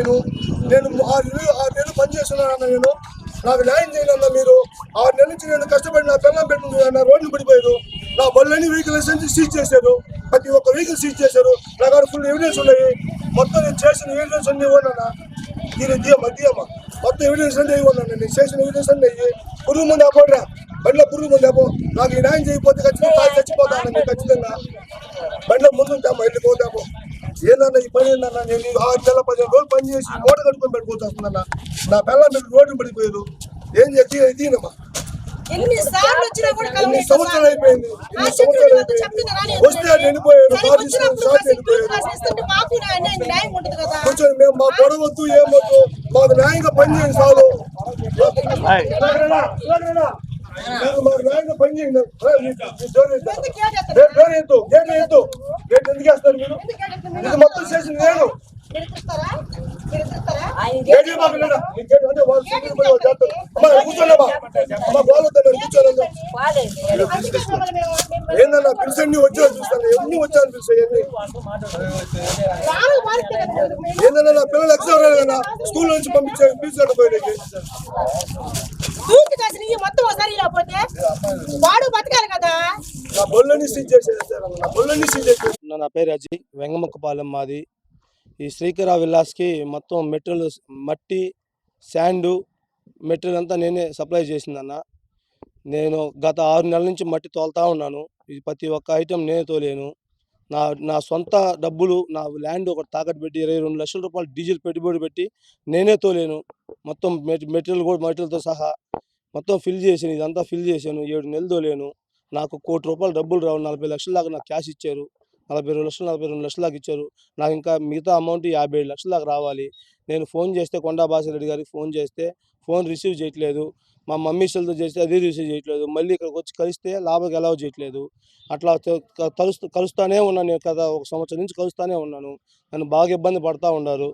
నేను నేను ఆరు నెలలు ఆరు నెలలు పనిచేస్తున్నాను నేను. నాకు న్యాయం చేయాలన్నా మీరు. ఆరు నెలల నుంచి నేను కష్టపడి నా పిల్లలు పెట్టుకుంది నా రోడ్లు పడిపోయారు నా బళ్ళని వెహికల్ లైసెన్స్ సీజ్ చేశారు. ప్రతి ఒక్క వెహికల్ సీజ్ చేశారు. నా కాడ ఫుల్ ఎవిడెన్స్ ఉన్నాయి. మొత్తం నేను చేసిన ఎవిడెన్స్ అన్నీ ఇవ్వనన్నా దీని దీయమ్మ దీయమ్మ మొత్తం ఎవిడెన్స్ అన్ని ఇవ్వనన్నా నేను చేసిన ఎవిడెన్స్ అన్నీ ఇవ్వి పురుగు ముందు అపోడ్రా బండ్ల పురుగు ముందు ఆపో. నాకు ఈ న్యాయం చేయకపోతే ఖచ్చితంగా తాగి చచ్చిపోతాను ఖచ్చితంగా. బండ్ల ముందు ఉంటాము వెళ్ళిపోతాం ఏందన్నా ఈ పని ఏందన్నా? నేను ఆరు నెలల పదిహేను రోజులు పని చేసి మూట కట్టుకొని పెట్టుకోవచ్చు వస్తుందన్న నా పిల్లల మీద రోడ్డు పడిపోయారు. ఏం చేసి? ఎన్ని సంవత్సరాలు. అయిపోయింది? ఎన్ని సంవత్సరాలు అయిపోయింది? వస్తే కూర్చొని మేము మా గొడవద్దు ఏమొద్దు మాకు న్యాయంగా పని చేయండి చాలు. మాకు న్యాయంగా పని చేయండి. Door gate? గేట్ ఎందుకు వేస్తారు మీరు? ఇది మొత్తం చేసింది నేను ఏందన్నా పిలిచండి వచ్చి చూస్తాను ఎన్ని వచ్చాను మేము- ఏందన్నా నా పిల్లలు ఎగ్జామ్ రాలేదన్నా స్కూల్ నుంచి పంపించాను పిలిచాడు పోయినకి మొత్తం ఒకసారి ఇలా పోతే వాడు బతకాలి కదా? నా బొల్లని సీజ్ చేసేసారు నా బొల్లని సీజ్ నా పేరు అజయ్ వెంగముక్కపాలెం మాది. ఈ శ్రీకర విల్లాస్కి మొత్తం మెటీరియల్ మట్టి శాండు మెటీరియల్ అంతా నేనే సప్లై చేసిందన్న. నేను గత ఆరు నెలల నుంచి మట్టి తోలుతా ఉన్నాను. ఇది ప్రతి ఒక్క ఐటెం నేనే తోలేను. నా నా సొంత డబ్బులు నా ల్యాండ్ ఒకటి తాకట్టు పెట్టి ఇరవై రెండు లక్షల రూపాయలు డీజిల్ పెట్టుబడి పెట్టి నేనే తోలేను. మొత్తం మెటీరియల్ కూడా మెటీరియల్తో సహా మొత్తం ఫిల్ చేసాను ఇదంతా ఫిల్ చేశాను. ఏడు నెలలు తోలేను. నాకు కోటి రూపాయలు డబ్బులు రావు. నలభై లక్షల దాకా నాకు క్యాష్ ఇచ్చారు. నలభై రెండు లక్షలు నలభై రెండు లక్షల దాకా ఇచ్చారు. నాకు ఇంకా మిగతా అమౌంట్ యాభై ఏడు లక్షల దాకా రావాలి. నేను ఫోన్ చేస్తే కొండా బాసిరెడ్డి గారికి ఫోన్ చేస్తే ఫోన్ రిసీవ్ చేయట్లేదు. మా మమ్మీ సెల్తో చేస్తే అది రిసీవ్ చేయట్లేదు. మళ్ళీ ఇక్కడికి వచ్చి కలిస్తే లాభకి ఎలా చేయట్లేదు. అట్లా కలుస్తూ కలుస్తూనే ఉన్నాను నేను కదా ఒక సంవత్సరం నుంచి కలుస్తూనే ఉన్నాను. నన్ను బాగా ఇబ్బంది పడతా ఉన్నారు.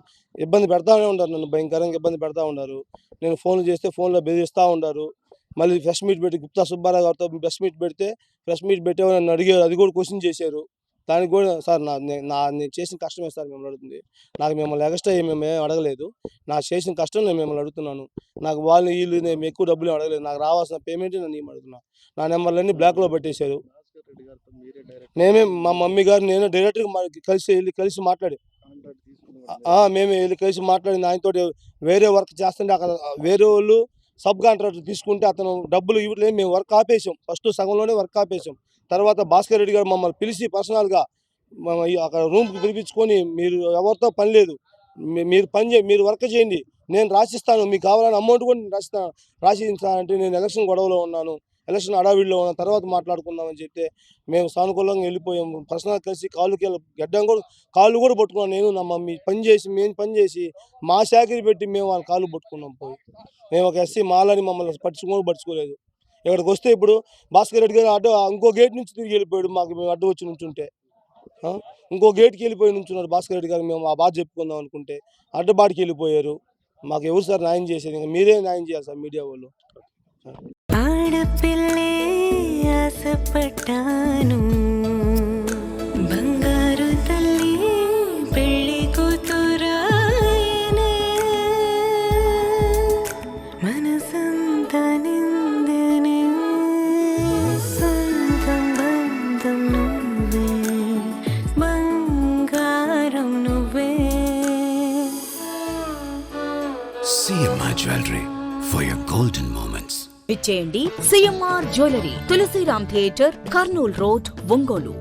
ఇబ్బంది పెడతానే ఉన్నారు నన్ను భయంకరంగా ఇబ్బంది పెడతా ఉన్నారు. నేను ఫోన్లు చేస్తే ఫోన్లో బెదిరిస్తూ ఉన్నారు. మళ్ళీ ఫ్రెష్ మీట్ పెట్టి గుప్తా సుబ్బారావు గారితో ఫ్రెష్ మీట్ పెడితే ఫ్రెష్ మీట్ పెట్టే నన్ను అడిగారు. అది కూడా క్వశ్చన్ చేశారు. దానికి కూడా సార్ నా నే- నేను చేసిన కష్టమే సార్ మిమ్మల్ని అడుగుతుంది. నాకు మిమ్మల్ని ఎక్స్ట్రా ఏమి మేము అడగలేదు. నా చేసిన కష్టం నేను మిమ్మల్ని అడుగుతున్నాను. నాకు వాళ్ళు వీళ్ళు నేను ఎక్కువ డబ్బులు అడగలేదు. నాకు రావాల్సిన పేమెంట్ నేను ఏం అడుగుతున్నా. నా నెంబర్లన్నీ బ్లాక్లో పెట్టేశారు. మేమే మా మమ్మీ గారు నేను డైరెక్ట్గా కలిసి వెళ్ళి కలిసి మాట్లాడి. మేమే వెళ్ళి కలిసి మాట్లాడింది ఆయనతో వేరే వర్క్ చేస్తుంటే అక్కడ వేరే వాళ్ళు సబ్ కాంట్రాక్టర్ తీసుకుంటే అతను డబ్బులు ఇవ్వట్లేదు. మేము వర్క్ ఆపేసాం ఫస్ట్ సగంలోనే వర్క్ ఆపేసాం తర్వాత భాస్కర్ రెడ్డి గారు మమ్మల్ని పిలిచి పర్సనల్గా అక్కడ రూమ్కి పిలిపించుకొని మీరు ఎవరితో పని లేదు. మీ- మీరు పని చే మీరు వర్క్ చేయండి. నేను రాసిస్తాను మీకు కావాలని అమౌంట్ కూడా నేను రాసిస్తాను రాసి అంటే నేను ఎలక్షన్ గొడవలో ఉన్నాను ఎలక్షన్ అడావిడిలో ఉన్న తర్వాత మాట్లాడుకుందామని చెప్తే మేము సానుకూలంగా వెళ్ళిపోయాము పర్సనల్ కలిసి కాళ్ళు వెళ్ళి గడ్డం కూడా కాళ్ళు కూడా పట్టుకున్నాను నేను నా మమ్మీ పని చేసి మేము పని చేసి మా శాఖరి పెట్టి మేము వాళ్ళ కాళ్ళు పట్టుకున్నాం పోయి. మేము ఒక ఎస్సీ మాలని మమ్మల్ని పట్టించుకొని పట్టించుకోలేదు. ఇక్కడికి వస్తే ఇప్పుడు భాస్కర్ రెడ్డి గారు అడ్డు ఇంకో గేట్ నుంచి తిరిగి వెళ్ళిపోయాడు మాకు మేము అడ్డు వచ్చి నుంచుంటే. ఇంకో గేట్కి వెళ్ళిపోయి నుంచున్నాడు భాస్కర్ రెడ్డి గారు మేము ఆ బాధ చెప్పుకుందాం అనుకుంటే. అడ్డబాటికి వెళ్ళిపోయారు. మాకు ఎవరు సార్ న్యాయం చేసేది? ఇంకా మీరే న్యాయం చేయాలి సార్ మీడియా వాళ్ళు. ఆడపిల్లే ఆశపడ్డాను. CMR jewellery for your golden moments. ఇచ్చేయండి CMR jewellery Tulasiram theatre Kurnool road Ongole